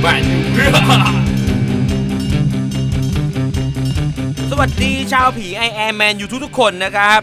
แมนยูสวัสดีชาวผีไอแอแมนยูทุกๆคนนะครับ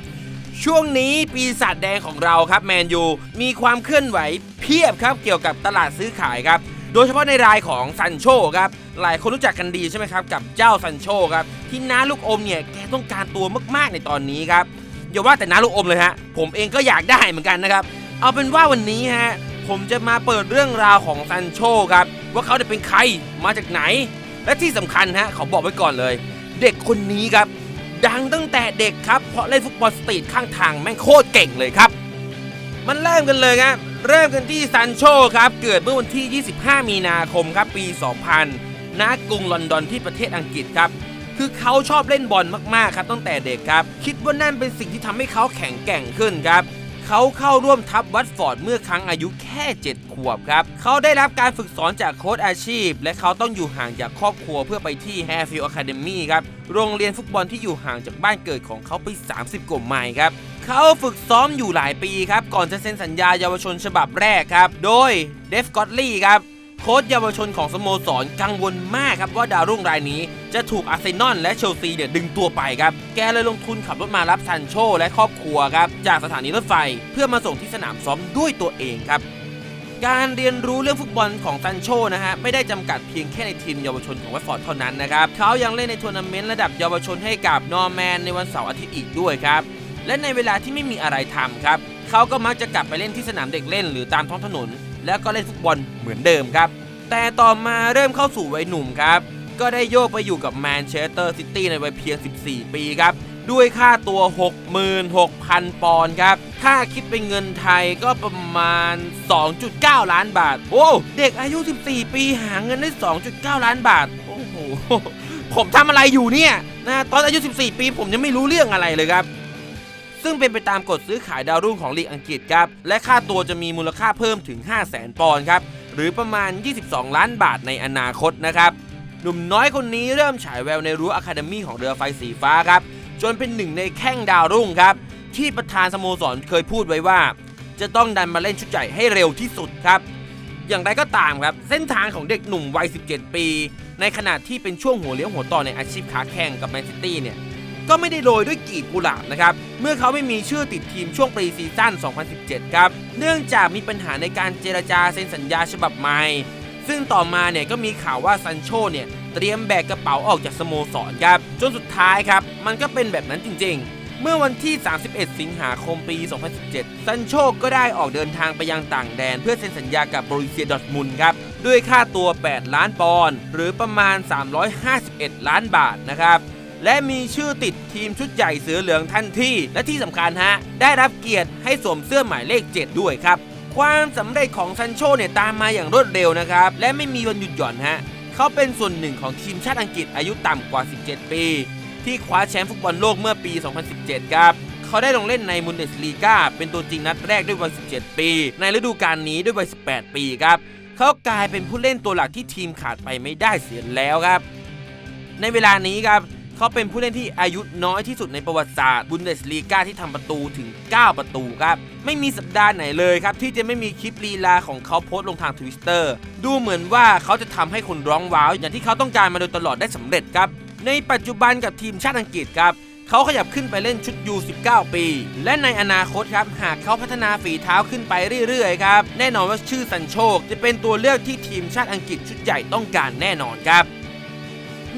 ช่วงนี้ปีศาจแดงของเราครับแมนยูมีความเคลื่อนไหวเพียบครับเกี่ยวกับตลาดซื้อขายครับ โดยเฉพาะในรายของซันโชครับ หลายคนรู้จักกันดีใช่ไหมครับ กับเจ้าซันโชครับที่น้าลูกอมเนี่ยแกต้องการตัวมากๆในตอนนี้ครับอย่าว่าแต่น้าลูกอมเลยฮะผมเองก็อยากได้เหมือนกันนะครับเอาเป็นว่าวันนี้ฮะผมจะมาเปิดเรื่องราวของซันโชครับ ว่าเขาจะเป็นใครมาจากไหน และที่สำคัญฮะเขาบอกไว้ก่อนเลย เด็กคนนี้ครับ ดังตั้งแต่เด็กครับเพราะเล่นฟุตบอลสตรีทข้างทางแม่งโคตรเก่งเลยครับ มันเริ่มกันเลยครับเริ่มกันที่ซันโชครับเกิดเมื่อวันที่ 25 มีนาคมครับปี 2000 ณกรุงลอนดอนที่ประเทศอังกฤษครับคือเขาชอบเล่นบอลมากๆครับตั้งแต่เด็กครับ คิดว่านั่นเป็นสิ่งที่ทำให้เขาแข็งแกร่งขึ้นครับ เขาเข้าร่วมทัพวัตฟอร์ดเมื่อครั้งอายุแค่ 7 ขวบครับ เขาได้รับการฝึกสอนจากโค้ชอาชีพ และเขาต้องอยู่ห่างจากครอบครัวเพื่อไปที่ Harefield Academy ครับ โรงเรียนฟุตบอลที่อยู่ห่างจากบ้านเกิดของเขาไป 30 กว่าไมล์ครับเขาฝึกซ้อมอยู่หลายปีครับ ก่อนจะเซ็นสัญญาเยาวชนฉบับแรกครับ โดยเดฟกอตลี่ครับ โค้ชเยาวชนของสโมสรกังวลมากครับว่าดาวรุ่งรายนี้จะถูกอาร์เซนอลและเชลซีเนี่ยดึงตัวไปครับ แกเลยลงทุนขับรถมารับซันโชและครอบครัวครับจากสถานีรถไฟเพื่อมาส่งที่สนามซ้อมด้วยตัวเองครับ การเรียนรู้เรื่องฟุตบอลของซันโชนะฮะไม่ได้จำกัดเพียงแค่ในทีมเยาวชนของวัตฟอร์ดเท่านั้นนะครับเขายังเล่นในทัวร์นาเมนต์ระดับเยาวชนให้กับนอร์แมนในวันเสาร์อาทิตย์อีกด้วยครับและในเวลาที่ไม่มีอะไรทำครับเขาก็มักจะกลับไปเล่นที่สนามเด็กเล่น หรือตามท้องถนน แล้วก็เล่นฟุตบอลเหมือนเดิมครับ แต่ต่อมาเริ่มเข้าสู่วัยหนุ่มครับ ก็ได้โยกไปอยู่กับแมนเชสเตอร์ซิตี้ในวัยเพียง 14 ปีครับ ด้วยค่าตัว 66,000 ปอนด์ครับถ้าคิดเป็นเงินไทยก็ประมาณ 2.9 ล้านบาท โอ้เด็กอายุ 14 ปีหาเงินได้ 2.9 ล้านบาท โอ้โหผมทำอะไรอยู่เนี่ยนะตอนอายุ 14 ปีผมยังไม่รู้เรื่องอะไรเลยครับ ซึ่งเป็นไปตามกฎซื้อขายดาวรุ่งของลีกอังกฤษครับ และค่าตัวจะมีมูลค่าเพิ่มถึง 5 0 0 0 0 0 ปอนด์ครับ หรือประมาณ 22 ล้านบาทในอนาคตนะครับ หนุ่มน้อยคนนี้เริ่มฉายแววในรั้วอะคาเดมี่ของเรือไฟสีฟ้าครับ จนเป็นหนึ่งในแข้งดาวรุ่งครับ ที่ประธานสโมสรเคยพูดไว้ว่า จะต้องดันมาเล่นชุดใหญ่ให้เร็วที่สุดครับ อย่างไรก็ตามครับเส้นทางของเด็กหนุ่มวัย 17 ปี ในขณะที่เป็นช่วงหัวเลี้ยวหัวต่อในอาชีพค้าแข่งกับแมนซิตี้เนี่ย ก็ไม่ได้โรยด้วยกีบกุหลาบนะครับ เมื่อเขาไม่มีชื่อติดทีมช่วงปรีซีซั่น 2017 ครับ เนื่องจากมีปัญหาในการเจรจาเซ็นสัญญาฉบับใหม่ ซึ่งต่อมาเนี่ยก็มีข่าวว่าซันโชเนี่ยเตรียมแบกกระเป๋าออกจากสโมสรครับ จนสุดท้ายครับ มันก็เป็นแบบนั้นจริง ๆ เมื่อวันที่ 31 สิงหาคมปี 2017 ซันโชก็ได้ออกเดินทางไปยังต่างแดน เพื่อเซ็นสัญญากับบริเซียดอร์ทมุนครับด้วยค่าตัว 8 ล้านปอนด์หรือประมาณ 351 ล้านบาทนะครับ และมีชื่อติดทีมชุดใหญ่เสือเหลืองทันทีและที่สำคัญฮะ ได้รับเกียรติให้สวมเสื้อหมายเลข 7 ด้วยครับ ความสำเร็จของซันโชเนี่ยตามมาอย่างรวดเร็วนะครับ และไม่มีวันหยุดหย่อนฮะ เขาเป็นส่วนหนึ่งของทีมชาติอังกฤษอายุต่ำกว่า 17 ปี ที่คว้าแชมป์ฟุตบอลโลกเมื่อปี 2017 ครับเขาได้ลงเล่นในมุนเดสลีกาเป็นตัวจริงนัดแรกด้วยวัย 17 ปี ในฤดูกาลนี้ด้วยวัย 18 ปีครับ เขากลายเป็นผู้เล่นตัวหลักที่ทีมขาดไปไม่ได้เสียแล้วครับ ในเวลานี้ครับ เขาเป็นผู้เล่นที่อายุน้อยที่สุดในประวัติศาสตร์บุนเดสลีกาที่ทำประตูถึง 9 ประตูครับ ไม่มีสัปดาห์ไหนเลยครับ ที่จะไม่มีคลิปลีลาของเขาโพสต์ลงทางทวิตเตอร์ดูเหมือนว่าเขาจะทำให้คนร้องว้าว อย่างที่เขาต้องการมาโดยตลอดได้สำเร็จครับ ในปัจจุบันกับทีมชาติอังกฤษครับเขาขยับขึ้นไปเล่นชุดยู19 ปี และในอนาคตครับ หากเขาพัฒนาฝีเท้าขึ้นไปเรื่อยๆครับ แน่นอนว่าชื่อซันโชค จะเป็นตัวเลือกที่ทีมชาติอังกฤษชุดใหญ่ต้องการแน่นอนครับ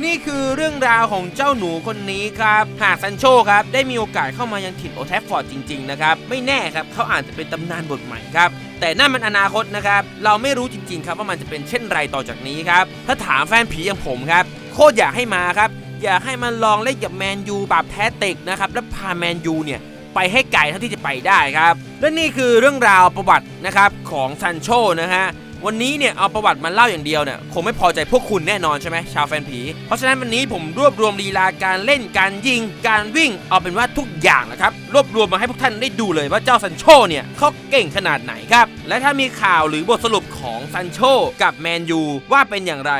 นี่คือเรื่องราวของเจ้าหนูคนนี้ครับ หากซันโชครับได้มีโอกาสเข้ามายังถิ่นโอแทฟฟอร์ดจริงๆนะครับ ไม่แน่ครับเขาอาจจะเป็นตำนานบทใหม่ครับ แต่นั่นมันอนาคตนะครับ เราไม่รู้จริงๆครับว่ามันจะเป็นเช่นไรต่อจากนี้ครับ ถ้าถามแฟนผีอย่างผมครับ โคตรอยากให้มาครับ อยากให้มันลองเล่นกับแมนยูแบบแท้ติกนะครับ แล้วพาแมนยูเนี่ยไปให้ไกลเท่าที่จะไปได้ครับ และนี่คือเรื่องราวประวัตินะครับของซันโชนะฮะ วันนี้เนี่ยเอาประวัติมาเล่าอย่างเดียวเนี่ยคงไม่พอใจพวกคุณแน่นอนใช่ไหมชาวแฟนผี เพราะฉะนั้นวันนี้ผมรวบรวมลีลาการเล่นการยิง การวิ่งเอาเป็นว่าทุกอย่างนะครับรวบรวมมาให้พวกท่านได้ดูเลยว่าเจ้าซันโชเนี่ยเขาเก่งขนาดไหนครับและถ้ามีข่าวหรือบทสรุปของซันโชกับแมนยูว่าเป็นอย่างไร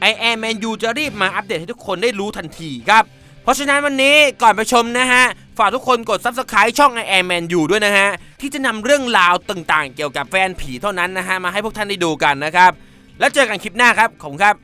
ไอแอร์แมนยูจะรีบมาอัปเดตให้ทุกคนได้รู้ทันทีครับ เพราะฉะนั้นวันนี้ก่อนไปชมนะฮะ ฝากทุกคนกด Subscribe ช่อง i อแอ m แมอยู่ด้วยนะฮะ ที่จะนำเรื่องราวต่างๆ เกี่ยวกับแฟนผีเท่านั้นนะฮะ มาให้พวกท่านได้ดูกันนะครับ แล้วเจอกันคลิปหน้าครับ ขอบคุณครับ